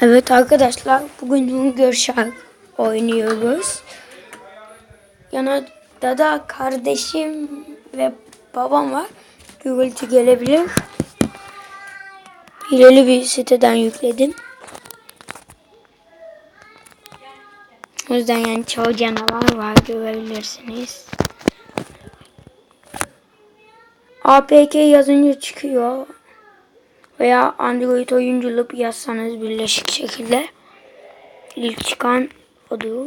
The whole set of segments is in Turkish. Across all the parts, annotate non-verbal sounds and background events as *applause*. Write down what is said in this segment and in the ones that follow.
Evet arkadaşlar bugün Hunger Shark oynuyoruz. Yanında da kardeşim ve babam var. Gürültü gelebilir. Hileli bir siteden yükledim. O yüzden yani çoğu canavar var görebilirsiniz. APK yazınca çıkıyor. Veya Android oyunculuk yazsanız birleşik şekilde ilk çıkan odur.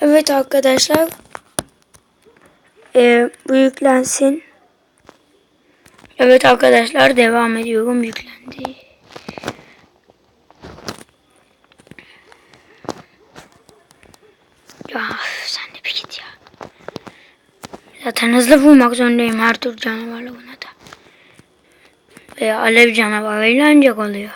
Evet arkadaşlar. Ee, bu. Evet arkadaşlar devam ediyorum. Yüklendi. Ya üf, sen de bir git ya. Zaten hızlı vurmak zorundayım her tür canavarla buna da. Veya alev canavarıyla ancak oluyor.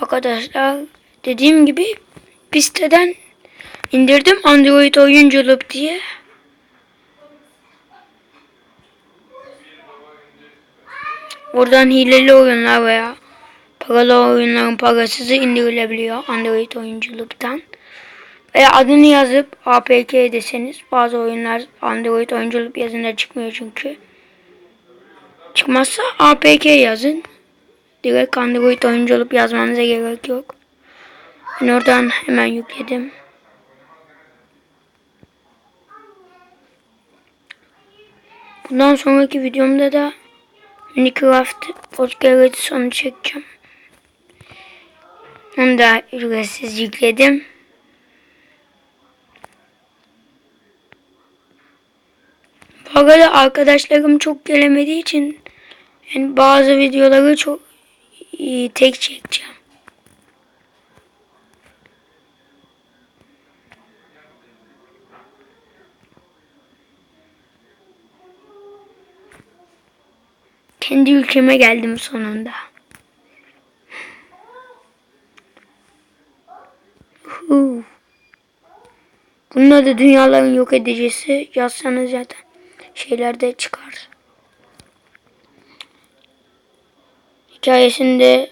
Arkadaşlar dediğim gibi bir siteden indirdim Android oyunculuk diye. Oradan hileli oyunlar veya paralı oyunların parasızı indirilebiliyor Android oyunculuktan. Veya adını yazıp APK deseniz bazı oyunlar Android oyunculuk yazınca çıkmıyor çünkü. Çıkmazsa APK yazın. Direkt Android oyunculuk yazmanıza gerek yok. Ben oradan hemen yükledim. Bundan sonraki videomda da Minecraft Oscar sonu çekeceğim. Onu da ücretsiz yükledim. Bu arada arkadaşlarım çok gelemediği için yani bazı videoları çok iyi, tek çekeceğim. Kendi ülkeme geldim sonunda. Bunun adı dünyaların yok edicisi. Yazsanız zaten şeylerde çıkar. Hikayesinde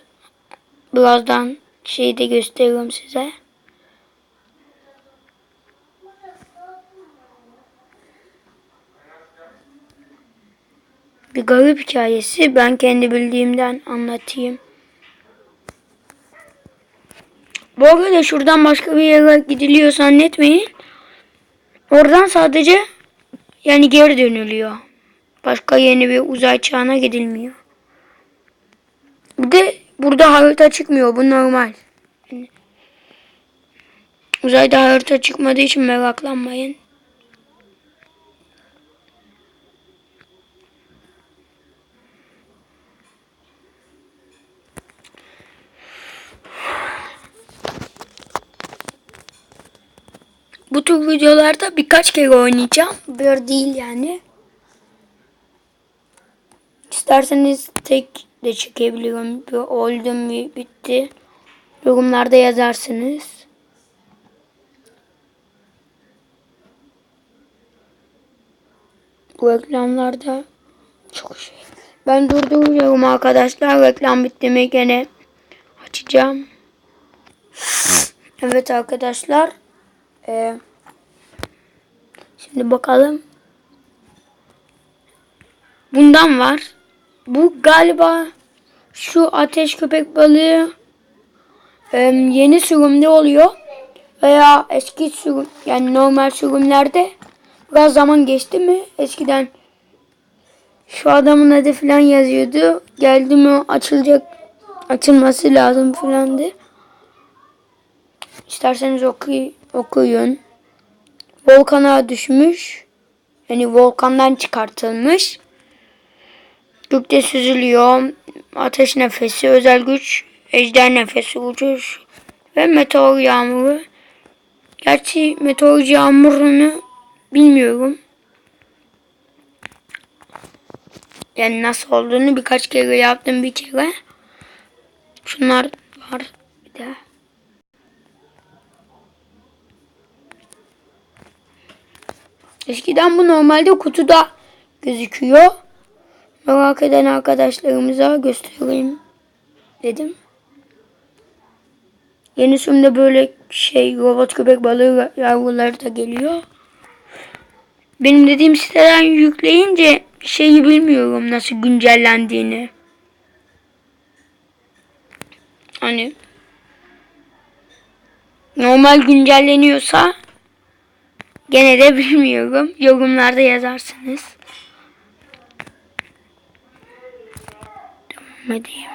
birazdan şeyi de gösteririm size. Bir garip hikayesi. Ben kendi bildiğimden anlatayım. Bu arada şuradan başka bir yere gidiliyor zannetmeyin. Oradan sadece yani geri dönülüyor. Başka yeni bir uzay çağına gidilmiyor. Bir de burada harita çıkmıyor. Bu normal. Uzayda harita çıkmadığı için meraklanmayın. Tür videolarda birkaç kere oynayacağım. Bir değil yani. İsterseniz tek de çekebilirim. Bir oldum bir bitti. Yorumlarda yazarsınız. Bu reklamlarda çok şey. Ben durduruyorum arkadaşlar. Reklam bitti mi gene açacağım. Evet arkadaşlar. Ee, şimdi bakalım. Bundan var. Bu galiba şu ateş köpek balığı e, yeni sürümde oluyor. Veya eski sürüm yani normal sürümlerde biraz zaman geçti mi eskiden şu adamın adı falan yazıyordu. Geldi mi açılacak açılması lazım falandı. İsterseniz oku, okuyun. Volkana düşmüş. Yani volkandan çıkartılmış. Gökte süzülüyor. Ateş nefesi, özel güç, ejder nefesi, uçuş ve meteor yağmuru. Gerçi meteor yağmurunu bilmiyorum. Yani nasıl olduğunu birkaç kere yaptım bir kere. Şunlar var. Bir de. Eskiden bu normalde kutuda gözüküyor. Merak eden arkadaşlarımıza göstereyim dedim. Yeni sürümde böyle şey robot köpek balığı yavruları da geliyor. Benim dediğim siteden yükleyince şeyi bilmiyorum nasıl güncellendiğini. Hani normal güncelleniyorsa gene de *laughs* bilmiyorum. Yorumlarda yazarsınız. Devam edeyim.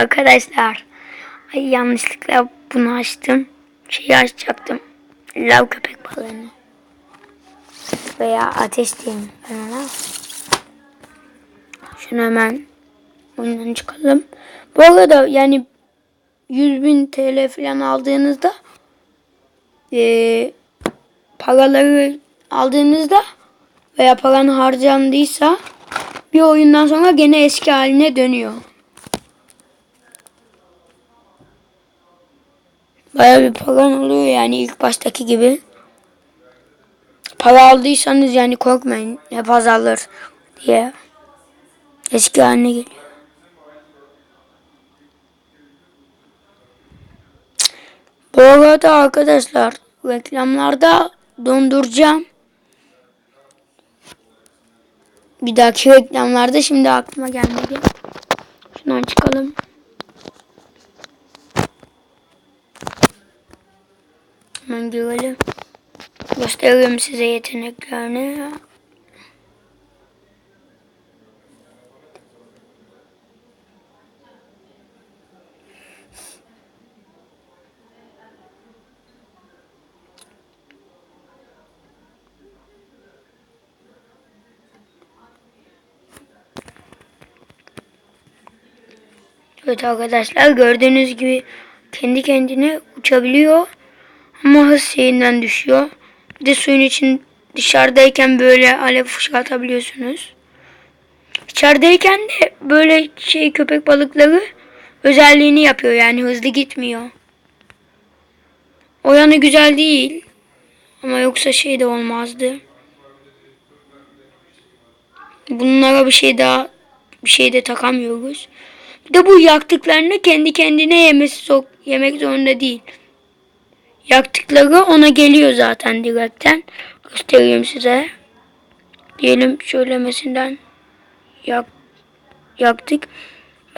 Arkadaşlar ay yanlışlıkla bunu açtım. Şeyi açacaktım. Lav köpek balığını. Veya ateş diyeyim ben ona. Şunu hemen oyundan çıkalım. Bu arada yani 100 bin TL falan aldığınızda eee paraları aldığınızda veya paran harcandıysa bir oyundan sonra gene eski haline dönüyor. Baya bir paran oluyor yani ilk baştaki gibi. Para aldıysanız yani korkmayın hep azalır diye. Eski haline geliyor. Bu arada arkadaşlar reklamlarda donduracağım. Bir dahaki reklamlarda şimdi aklıma gelmedi. Şundan çıkalım. Hemen görelim. Gösteriyorum size yeteneklerini. Evet arkadaşlar gördüğünüz gibi kendi kendine uçabiliyor. Ama hız şeyinden düşüyor. Bir de suyun için dışarıdayken böyle alev fışkırtabiliyorsunuz. İçerideyken de böyle şey köpek balıkları özelliğini yapıyor yani hızlı gitmiyor. O yanı güzel değil. Ama yoksa şey de olmazdı. Bunlara bir şey daha bir şey de takamıyoruz. Bir de bu yaktıklarını kendi kendine yemesi sok yemek zorunda değil. Yaktıkları ona geliyor zaten direkten. Göstereyim size. Diyelim söylemesinden yak, yaktık.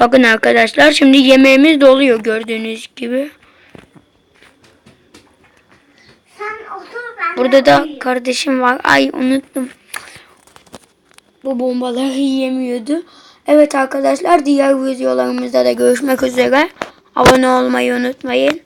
Bakın arkadaşlar şimdi yemeğimiz doluyor gördüğünüz gibi. Sen otur ben Burada da kardeşim var. Ay unuttum. Bu bombaları yiyemiyordu. Evet arkadaşlar diğer videolarımızda da görüşmek üzere. Abone olmayı unutmayın.